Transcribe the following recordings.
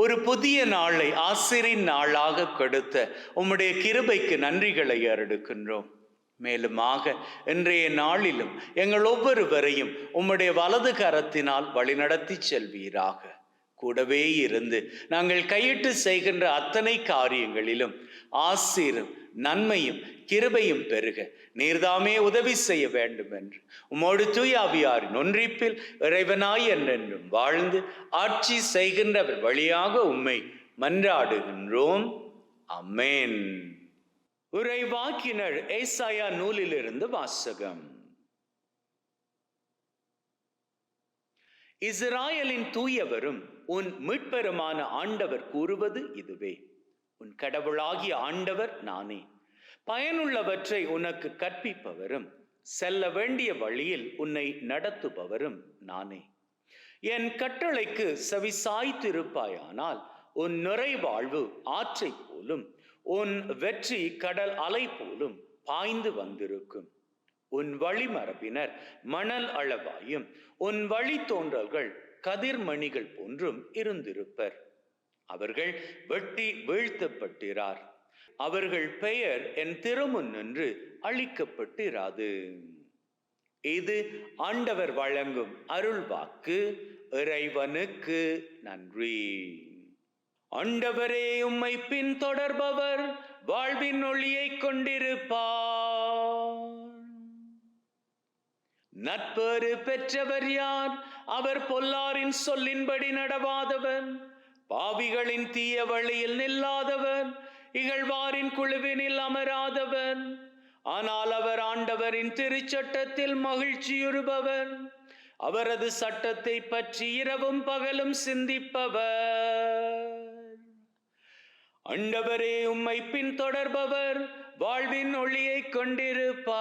ஒரு புதிய நாளை ஆசிரின் நாளாக கொடுத்த உம்முடைய கிருபைக்கு நன்றிகளை அருடுக்கின்றோம் மேலுமாக இன்றைய நாளிலும் எங்கள் ஒவ்வொருவரையும் உம்முடைய வலது கரத்தினால் வழிநடத்தி செல்வீராக. கூடவே இருந்து நாங்கள் கையிட்டு செய்கின்ற அத்தனை காரியங்களிலும் ஆசிரும் நன்மையும் கிருபையும் பெருக. நீர்தாமே உதவி செய்ய வேண்டும் என்று உமோடு தூயாவியாரின் ஒன்றிப்பில் இறைவனாய் என்றென்றும் வாழ்ந்து ஆட்சி செய்கின்றவர் வழியாக உம்மை மன்றாடுகின்றோம். அம்மேன். உரைவாக்கினர் ஏசாயா நூலிலிருந்து வாசகம். இஸ்ராயலின் தூயவரும் உன் மீட்பெருமான ஆண்டவர் கூறுவது இதுவே. உன் கடவுளாகிய ஆண்டவர் நானே. பயனுள்ளவற்றை உனக்கு கற்பிப்பவரும் செல்ல வேண்டிய வழியில் உன்னை நடத்துபவரும் நானே. என் கட்டளைக்கு செவிசாய்த்திருப்பாயானால் உன் நிறைவாழ்வு ஆற்றை போலும் உன் வெற்றி கடல் அலை போலும் பாய்ந்து வந்திருக்கும். உன் வழிமரபினர் மணல் அளவாயும் உன் வழி தோன்றல்கள் கதிர்மணிகள் போன்றும் இருந்திருப்பர். அவர்கள் வெட்டி வீழ்த்தப்பட்டிறார் அவர்கள் பெயர் என் திருமுன் என்று அழிக்கப்பட்டிராது. இது ஆண்டவர் வழங்கும் அருள் வாக்கு இறைவனுக்கு நன்றி. ஆண்டவரே உம்மை பின்தொடர்பவர் வாழ்வின் ஒளியை கொண்டிருப்பார். நட்பேறு பெற்றவர் யார்? அவர் பொல்லாரின் சொல்லின்படி நடவாதவன் பாவிகளின் தீய வழியில் நில்லாதவர் இகழ்வாரின் குழுவினில் அமராதவர் ஆனால் அவர் ஆண்டவரின் திருச்சட்டத்தில் மகிழ்ச்சியுறுபவர் அவரது சட்டத்தை பற்றி இரவும் பகலும் சிந்திப்பவர். அண்டவரே உம்மை பின்தொடர்பவர் வாழ்வின் ஒளியை கொண்டிருப்பார்.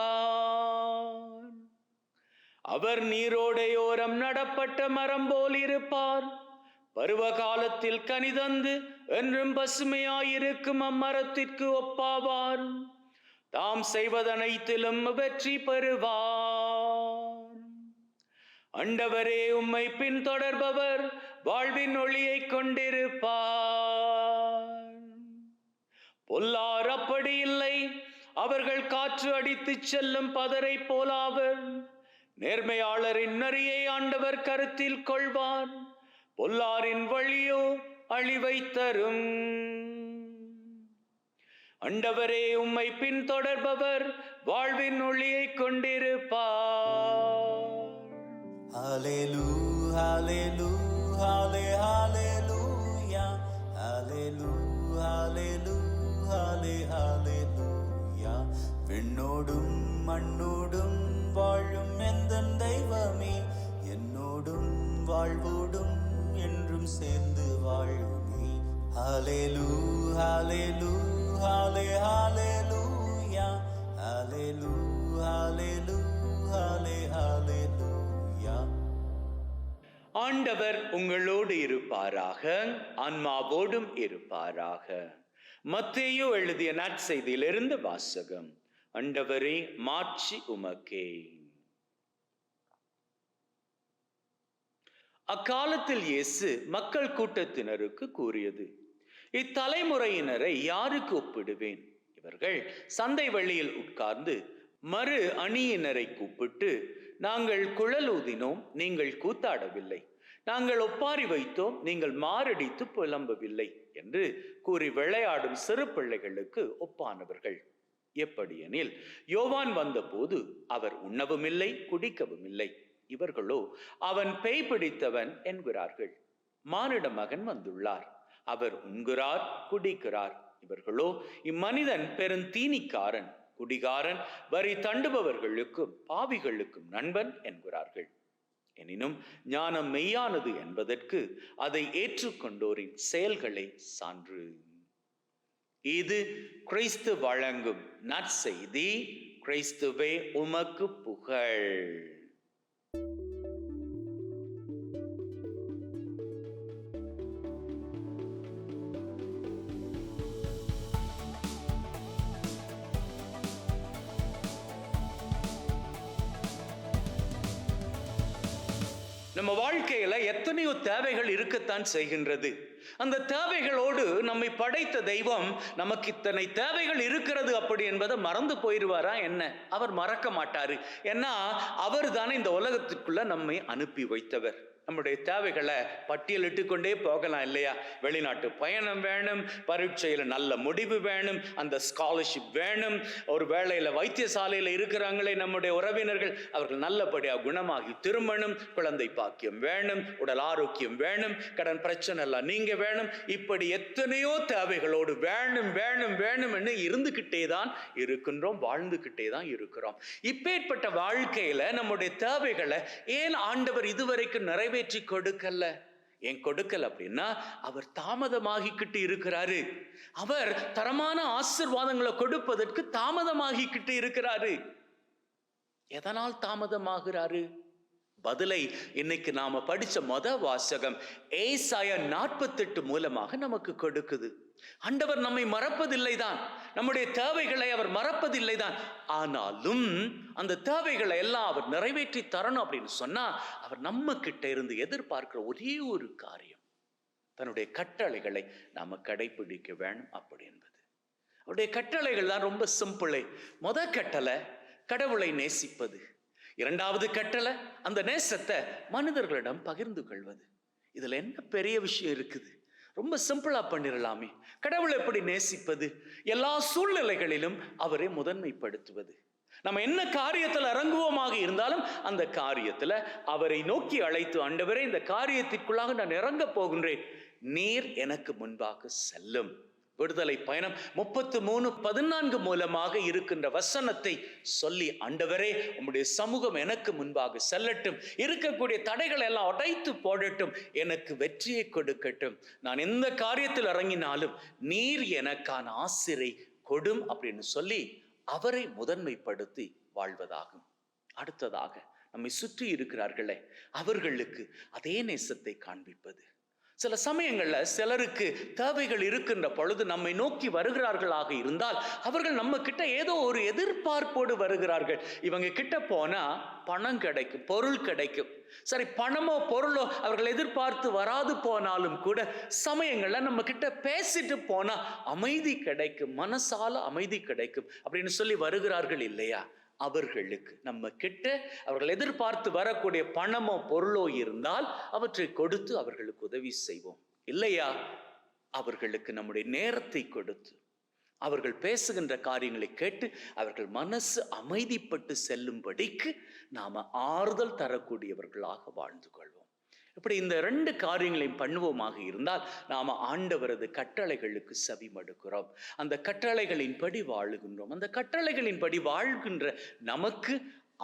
அவர் நீரோடையோரம் நடப்பட்ட மரம் போல் இருப்பார். பருவ காலத்தில் கனிதந்து என்றும் பசுமையாயிருக்கும் அம்மரத்திற்கு ஒப்பாவார். தாம் செய்வதனைத்திலும் வெற்றி பெறுவார். அண்டவரே உம்மை பின்தொடர்பவர் வாழ்வின் ஒளியை கொண்டிருப்பார். பொல்லார் அப்படி இல்லை அவர்கள் காற்று அடித்துச் செல்லும் பதரை போலாவர். நேர்மையாளரின் நரியை ஆண்டவர் கருத்தில் கொள்வார். பொல்லாரின் வழியோ அழிவை தரும் அண்டவரே உம்மை பின்தொடர்பவர் வாழ்வின் ஒளியை கொண்டிருப்பார் Hallelujah, hallelujah, halle- hallelujah, hallelujah. ஹalelu ஹாலே ஹalleluya விண்ணோடும் மண்ணோடும் வாழும் எந்த தெய்வமே என்னோடும் வாழ்வோடும் என்றும் சேர்ந்து வாழுமே ஹalelu ஹalelu ஹாலே ஹalleluya ஹalelu ஹalelu ஹாலே ஹalleluya. ஆண்டவர் உங்களோடு இருப்பாராக ஆன்மாவோடும் இருப்பாராக. மத்தேயோ எழுதிய நற்செய்தியிலிருந்து வாசகம். அண்டவரே மாட்சி உமக்கே. அக்காலத்தில் இயேசு மக்கள் கூட்டத்தினருக்கு கூறியது இத்தலைமுறையினரை யாருக்கு ஒப்பிடுவேன்? இவர்கள் சந்தை வழியில் உட்கார்ந்து மறு அணியினரை கூப்பிட்டு நாங்கள் குழல் ஊதினோம் நீங்கள் கூத்தாடவில்லை. நாங்கள் ஒப்பாரி வைத்தோம் நீங்கள் மாரடித்து புலம்பவில்லை என்று கூறி விளையாடும் சிறு பிள்ளைகளுக்கு ஒப்பானவர்கள். எப்படியெனில் யோவான் வந்தபோது அவர் உண்ணவுமில்லை குடிக்கவும் இல்லை இவர்களோ அவன் பேய் பிடித்தவன் என்கிறார்கள். மானிட மகன் வந்துள்ளார். அவர் உண்கிறார் குடிக்கிறார். இவர்களோ இம்மனிதன் பெருந்தீனிக்காரன் குடிகாரன் வரி தண்டுபவர்களுக்கும் பாவிகளுக்கும் நண்பன் என்கிறார்கள். எனினும் ஞானம் மெய்யானது என்பதற்கு அதை ஏற்றுக்கொண்டோரின் செயல்களை சான்று. இது கிறிஸ்து வழங்கும் நற்செய்தி. கிறிஸ்துவே உமக்கு புகழ். நம்ம வாழ்க்கையில எத்தனையோ தேவைகள் இருக்கத்தான் செய்கின்றது. அந்த தேவைகளோடு நம்மை படைத்த தெய்வம் நமக்கு இத்தனை தேவைகள் இருக்கிறது அப்படி என்பதை மறந்து போயிடுவாரா என்ன? அவர் மறக்க மாட்டாரு. ஏன்னா அவர் தானே இந்த உலகத்துக்குள்ள நம்மை அனுப்பி வைத்தவர். நம்முடைய தேவைகளை பட்டியலிட்டு கொண்டே போகலாம் இல்லையா? வெளிநாட்டு பயணம் வேணும் பரீட்சையில் நல்ல முடிவு வேணும் அந்த ஸ்காலர்ஷிப் வேணும். ஒரு வேளையில் வைத்தியசாலையில் இருக்கிறாங்களே நம்முடைய உறவினர்கள் அவர்கள் நல்லபடியாக குணமாகி திருமணம் குழந்தை பாக்கியம் வேணும் உடல் ஆரோக்கியம் வேணும் கடன் பிரச்சனை எல்லாம் நீங்க வேணும். இப்படி எத்தனையோ தேவைகளோடு வேணும் வேணும் வேணும்னு இருந்துகிட்டே தான் இருக்கின்றோம் வாழ்ந்துக்கிட்டே தான் இருக்கிறோம். இப்பேற்பட்ட வாழ்க்கையில நம்முடைய தேவைகளை ஏன் ஆண்டவர் இதுவரைக்கும் நிறைவே நிறைவேற்றி கொடுக்கல. ஏன் கொடுக்கல அப்படின்னா அவர் தாமதமாகிக்கிட்டு இருக்கிறாரு. அவர் தரமான ஆசிர்வாதங்களை கொடுப்பதற்கு தாமதமாகிக்கிட்டு இருக்கிறாரு. எதனால் தாமதமாகிறாரு? பதிலை இன்னைக்கு நாம படிச்ச மொத வாசகம் ஏசாயா நாற்பத்தெட்டு மூலமாக நமக்கு கொடுக்குது. ஆண்டவர் நம்மை மறப்பதில்லை தான் நம்முடைய தேவைகளை அவர் மறப்பதில்லை தான் ஆனாலும் அந்த தேவைகளை எல்லாம் அவர் நிறைவேற்றி தரணும் அப்படின்னு சொன்னா அவர் நம்ம கிட்ட இருந்து எதிர்பார்க்கிற ஒரே ஒரு காரியம். தன்னுடைய கட்டளைகளை நாம கடைபிடிக்க வேணும் அப்படி என்பது. அவருடைய கட்டளைகள் தான் ரொம்ப சிம்பிளே. முத கட்டளை கடவுளை நேசிப்பது. இரண்டாவது கட்டளை அந்த நேசத்தை மனிதர்களிடம் பகிர்ந்து கொள்வது. இதுல என்ன பெரிய விஷயம் இருக்குது? ரொம்ப சிம்பிளா பண்ணிடலாமே கடவுளை எப்படி நேசிப்பது? எல்லா சூழ்நிலைகளிலும் அவரை முதன்மைப்படுத்துவது. நம்ம என்ன காரியத்தில் இறங்குவோமாக இருந்தாலும் அந்த காரியத்துல அவரை நோக்கி அழைத்து ஆண்டவரே இந்த காரியத்திற்குள்ளாக நான் இறங்க போகின்றேன். நீர் எனக்கு முன்பாக செல்லும். விடுதலை பயணம் முப்பத்து மூணு பதினான்கு மூலமாக இருக்கின்ற வசனத்தை சொல்லி ஆண்டவரே உம்முடைய சமூகம் எனக்கு முன்பாக செல்லட்டும். இருக்கக்கூடிய தடைகளை எல்லாம் உடைத்து போடட்டும். எனக்கு வெற்றியை கொடுக்கட்டும். நான் எந்த காரியத்தில் இறங்கினாலும் நீர் எனக்கான ஆசிரை கொடும் அப்படின்னு சொல்லி அவரை முதன்மைப்படுத்தி வாழ்வதாகும். அடுத்ததாக நம்மை சுற்றி இருக்கிறார்களே அவர்களுக்கு அதே நேசத்தை காண்பிப்பது. சில சமயங்களில் சிலருக்கு தேவைகள் இருக்கின்ற பொழுது நம்மை நோக்கி வருகிறார்களாக இருந்தால் அவர்கள் நம்ம கிட்ட ஏதோ ஒரு எதிர்பார்ப்போடு வருகிறார்கள். இவங்க கிட்ட போனா பணம் கிடைக்கும் பொருள் கிடைக்கும். சரி பணமோ பொருளோ அவர்கள் எதிர்பார்த்து வராது போனாலும் கூட சமயங்களில் நம்ம கிட்ட பேசிட்டு போனா அமைதி கிடைக்கும் மனசால அமைதி கிடைக்கும் அப்படின்னு சொல்லி வருகிறார்கள் இல்லையா? அவர்களுக்கு. நம்ம கிட்ட அவர்கள் எதிர்பார்த்து வரக்கூடிய பணமோ பொருளோ இருந்தால் அவற்றை கொடுத்து அவர்களுக்கு உதவி செய்வோம். இல்லையா? அவர்களுக்கு நம்முடைய நேரத்தை கொடுத்து. அவர்கள் பேசுகின்ற காரியங்களை கேட்டு அவர்கள் மனசு அமைதிப்பட்டு செல்லும்படிக்கு நாம ஆறுதல் தரக்கூடியவர்களாக வாழ்ந்து கொள்வோம். இப்படி இந்த ரெண்டு காரியங்களையும் பண்ணுவோமாக இருந்தால் நாம் ஆண்டவரது கட்டளைகளுக்கு செவிமடுக்கிறோம். அந்த கட்டளைகளின்படி வாழுகின்றோம். அந்த கட்டளைகளின்படி வாழ்கின்ற நமக்கு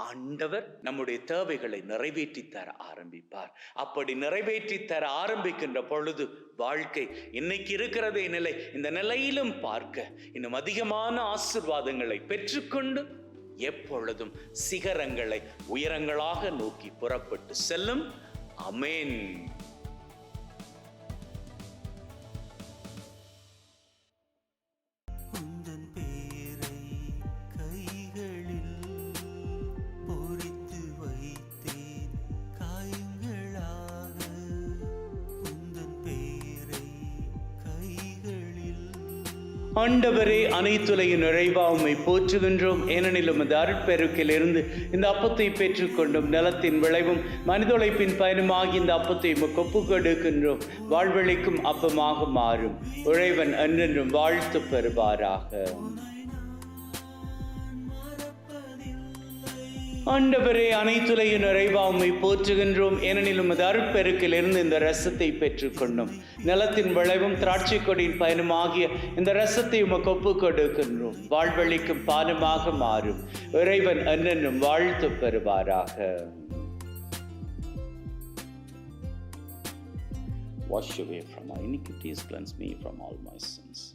ஆண்டவர் நம்முடைய தேவைகளை நிறைவேற்றி தர ஆரம்பிப்பார். அப்படி நிறைவேற்றி தர ஆரம்பிக்கின்ற பொழுது வாழ்க்கை இன்னைக்கு இருக்கிறதே நிலை. இந்த நிலையிலும் பார்க்க இன்னும் அதிகமான ஆசிர்வாதங்களை பெற்றுக்கொண்டு எப்பொழுதும் சிகரங்களை உயரங்களாக நோக்கி புறப்பட்டு செல்லும் அமேன் ஆண்டவரே அனைத்துலகின் நிறைவா உம்மை போற்றுகின்றோம். ஏனெனில் உமது அருட்பெருக்கிலிருந்து இந்த அப்பத்தை பெற்றுக்கொண்டும் நிலத்தின் விளைவும் மனிதொழைப்பின் பயனுமாகி இந்த அப்பத்தை உமக்கு ஒப்புக் கொடுக்கின்றோம் வாழ்வழிக்கும் அப்பமாக மாறும். உழைவன் என்றென்றும் வாழ்த்து பெறுவாராக. ஆண்டவரே அனைத்துலையும் நிறைவா உண்மை போற்றுகின்றோம். ஏனெனில் உமது அருட்பெருக்கிலிருந்து இந்த ரசத்தை பெற்றுக்கொண்டோம். நிலத்தின் விளைவும் திராட்சை கொடியின் பயனுமாகிய இந்த ரசத்தை உமக்கு ஒப்பு கொடுக்கின்றோம் வாழ்வழிக்கும் பானமாக மாறும். இறைவன் என்னென்னும் வாழ்த்து பெறுவாராக. Wash away from my iniquities, cleanse me from all my sins.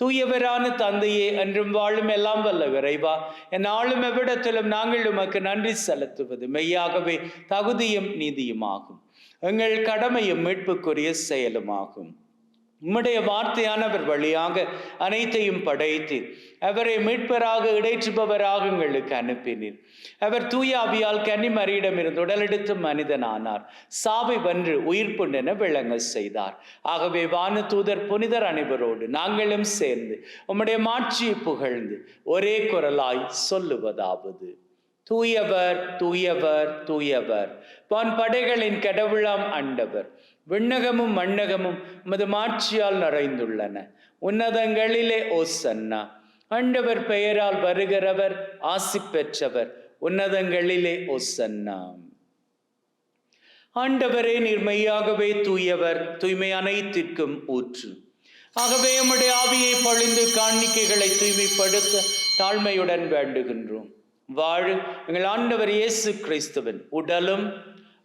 தூயவரான தந்தையே என்றும் வாழும் எல்லாம் வல்ல விரைவா. என் ஆளும் எவ்விடத்திலும் நாங்கள் உமக்கு நன்றி செலுத்துவது மெய்யாகவே தகுதியும் நீதியுமாகும். எங்கள் கடமையும் மீட்புக்குரிய செயலுமாகும். உம்முடைய வார்த்தையானவர் வழியாக அனைத்தையும் படைத்தீர் அவரை மீட்பராக இடைற்றுபவராக எங்களுக்கு அனுப்பினீர். அவர் தூய ஆவியால் கன்னிமரியிடமிருந்து உடலெடுத்து மனிதனானார். சாவை வென்று உயிர்ப்புண்டென விளங்க செய்தார். ஆகவே வானு தூதர் புனிதர் அனைவரோடு நாங்களும் சேர்ந்து உம்முடைய மாட்சியை புகழ்ந்து ஒரே குரலாய் சொல்லுவதாவது. தூயவர் தூயவர் தூயவர். வான் படைகளின் கடவுளாம் ஆண்டவர் விண்ணகமும் மண்ணகமும் உமது மாட்சியால் நிறைந்துள்ளன. உன்னதங்களிலே ஓசன்னா ஆண்டவர் பெயரால் வருகிறவர் ஆசி பெற்றவர் உன்னதங்களிலே ஓசன்னா ஆண்டவரே நிர்மையாகவே தூயவர் தூய்மை அனைத்திற்கும் ஊற்று. ஆகவே உம்முடைய ஆவியை பொழிந்து காணிக்கைகளை தூய்மைப்படுத்த தாழ்மையுடன் வேண்டுகின்றோம். வாழும் எங்கள் ஆண்டவர் இயேசு கிறிஸ்துவின் உடலும்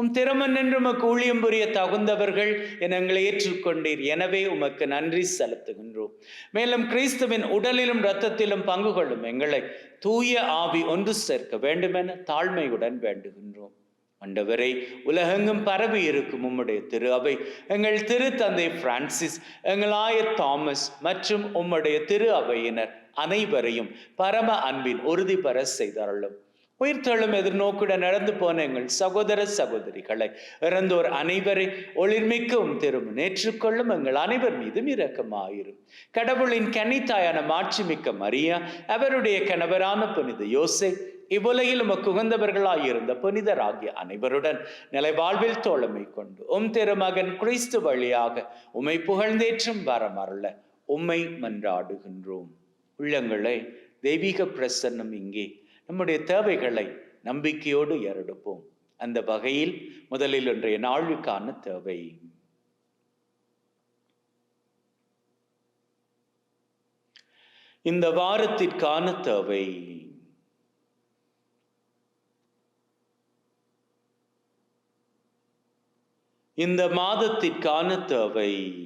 உம் திறமன் என்று உமக்கு ஊழியம் புரிய தகுந்தவர்கள் என எங்களை ஏற்றுக்கொண்டீர். எனவே உமக்கு நன்றி செலுத்துகின்றோம். மேலும் கிறிஸ்துவின் உடலிலும் இரத்தத்திலும் பங்கு கொள்ளும் எங்களை தூய ஆவி ஒன்று சேர்க்க வேண்டுமென தாழ்மையுடன் வேண்டுகின்றோம். ஆண்டவரை உலகெங்கும் பரவி இருக்கும் உம்முடைய திரு அவை எங்கள் திரு தந்தை பிரான்சிஸ் எங்கள் தாமஸ் மற்றும் உம்முடைய திரு அவையினர் அனைவரையும் பரம அன்பின் உறுதி பெற செய்தார்களும் உயிர்த்தெழும் எதிர்நோக்குடன் நடந்து போன எங்கள் சகோதர சகோதரிகளை இறந்தோர் அனைவரை ஒளிர்மிக்கவும் திரும்ப ஏற்றுக்கொள்ளும் எங்கள் அனைவர் மீதும் இரக்கமாயிரும். கடவுளின் கன்னித்தாயான மாட்சிமிக்க மரியா அவருடைய கணவரான புனித யோசை இவ்வுலகில் உமக்கு உகந்தவர்களாயிருந்த புனிதராகிய அனைவருடன் நிலை வாழ்வில் தோழமை கொண்டு உம் திருமகன் கிறிஸ்து வழியாக உம்மை புகழ்ந்தேற்றும் வரமருள உம்மை மன்றாடுகின்றோம். உள்ளங்களே தெய்வீக பிரசன்னம் இங்கே. நம்முடைய தேவைகளை நம்பிக்கையோடு ஏறெடுப்போம். அந்த வகையில் முதலில் இன்றைய நாளுக்கான தேவை. இந்த வாரத்திற்கான தேவை. இந்த மாதத்திற்கான தேவை.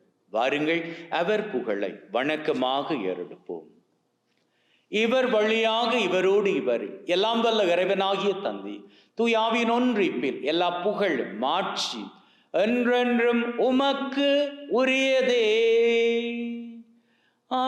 வாருங்கள் அவர் புகழை வணக்கமாக ஏறெடுப்போம். இவர் வழியாக இவரோடு இவர் எல்லாம் வல்ல இறைவனாகிய தந்தி தூயாவின் ஒன்றிப்பில் எல்லா புகழும் மாட்சி என்றென்றும் உமக்கு உரியதே. ஆ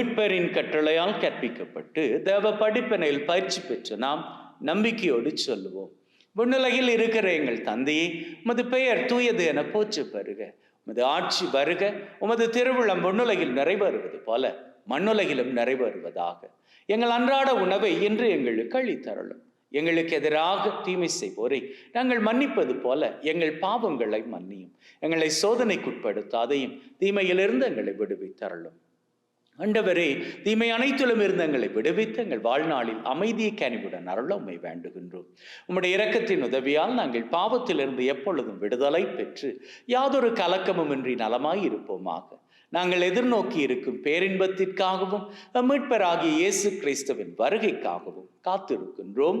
மீட்பரின் கட்டளையால் கற்பிக்கப்பட்டு தேவ படிப்பினையில் பயிற்சி பெற்று நாம் நம்பிக்கையோடு சொல்லுவோம். விண்ணுலகில் இருக்கிற எங்கள் தந்தையே உமது பெயர் தூயது என போச்சு பெறுக உமது ஆட்சி வருக. உமது திருவிழம் விண்ணுலகில் நிறைவேறுவது போல மண்ணுலகிலும் நிறைவேறுவதாக. எங்கள் அன்றாட உணவை இன்று எங்களுக்கு அளித்தருளும். எங்களுக்கு எதிராக தீமை செய்வோரை நாங்கள் மன்னிப்பது போல எங்கள் பாவங்களை மன்னியும். எங்களை சோதனைக்குட்படுத்தாதையும் தீமையிலிருந்து எங்களை விடுவித்தருளும். ஆண்டவரே தீமை அனைத்திலும் இருந்து எங்களை விடுவித்து எங்கள் வாழ்நாளில் அமைதியை கனிவுடன் அருள உண்மை வேண்டுகின்றோம். உம்முடைய இரக்கத்தின் உதவியால் நாங்கள் பாவத்திலிருந்து எப்பொழுதும் விடுதலை பெற்று யாதொரு கலக்கமும் இன்றி நலமாய் இருப்போமாக. நாங்கள் எதிர்நோக்கி இருக்கும் பேரின்பத்திற்காகவும் மீட்பராகிய இயேசு கிறிஸ்துவின் வருகைக்காகவும் காத்திருக்கின்றோம்.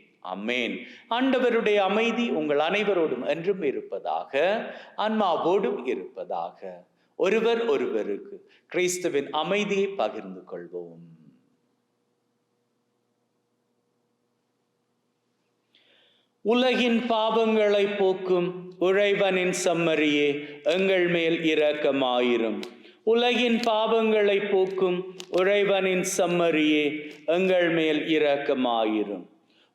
அம்மேன். ஆண்டவருடைய அமைதி உங்கள் அனைவரோடும் என்றும் இருப்பதாக ஆன்மாவோடும் இருப்பதாக. ஒருவர் ஒருவருக்கு கிறிஸ்துவின் அமைதியை பகிர்ந்து கொள்வோம். உலகின் பாவங்களை போக்கும் உழைவனின் சம்மரியே எங்கள் மேல் இரக்கமாயிரும். உலகின் பாவங்களை போக்கும் உழைவனின் சம்மரியே எங்கள் மேல் இரக்கமாயிரும்.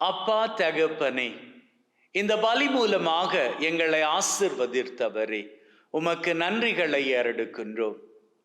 அப்பா தகப்பனே இந்த பலி மூலமாக எங்களை ஆசிர்வதித்தவரே உமக்கு நன்றிகளை ஏறெடுக்கின்றோம்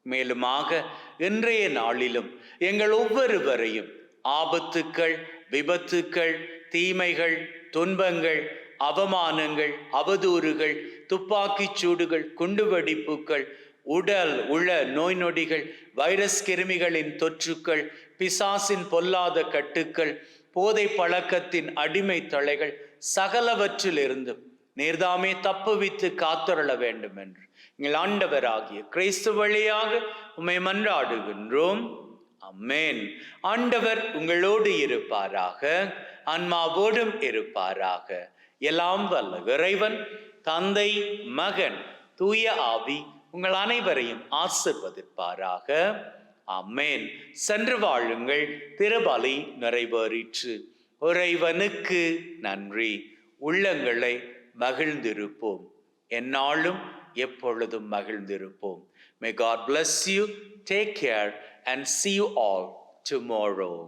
மேலுமாக இன்றைய நாளிலும் எங்கள் ஒவ்வொருவரையும் ஆபத்துக்கள் விபத்துக்கள் தீமைகள் துன்பங்கள் அவமானங்கள் அவதூறுகள் துப்பாக்கிச் சூடுகள் குண்டுவெடிப்புகள் உடல் உள நோய் நொடிகள் வைரஸ் கிருமிகளின் தொற்றுக்கள் பிசாசின் பொல்லாத கட்டுக்கள் போதை பழக்கத்தின் அடிமை தலைகள் சகலவற்றிலிருந்தும் நீர்தாமே தப்புவித்து காத்தருள வேண்டும் என்று எங்கள் ஆண்டவராகிய கிறிஸ்து வழியாக உம்மை மன்றாடுகின்றோம். அம்மேன். ஆண்டவர் உங்களோடு இருப்பாராக ஆன்மாவோடும் இருப்பாராக. எல்லாம் வல்ல இறைவன் தந்தை மகன் தூய ஆவி உங்கள் அனைவரையும் ஆசிர்வதிப்பாராக. அம்மேன் சென்று வாழுங்கள் திருபலி நிறைவேறிற்று. இறைவனுக்கு நன்றி. உள்ளங்களை மகிழ்ந்திருப்போம். என்னாலும் எப்பொழுதும் மகிழ்ந்திருப்போம். May God bless you take care and see you all tomorrow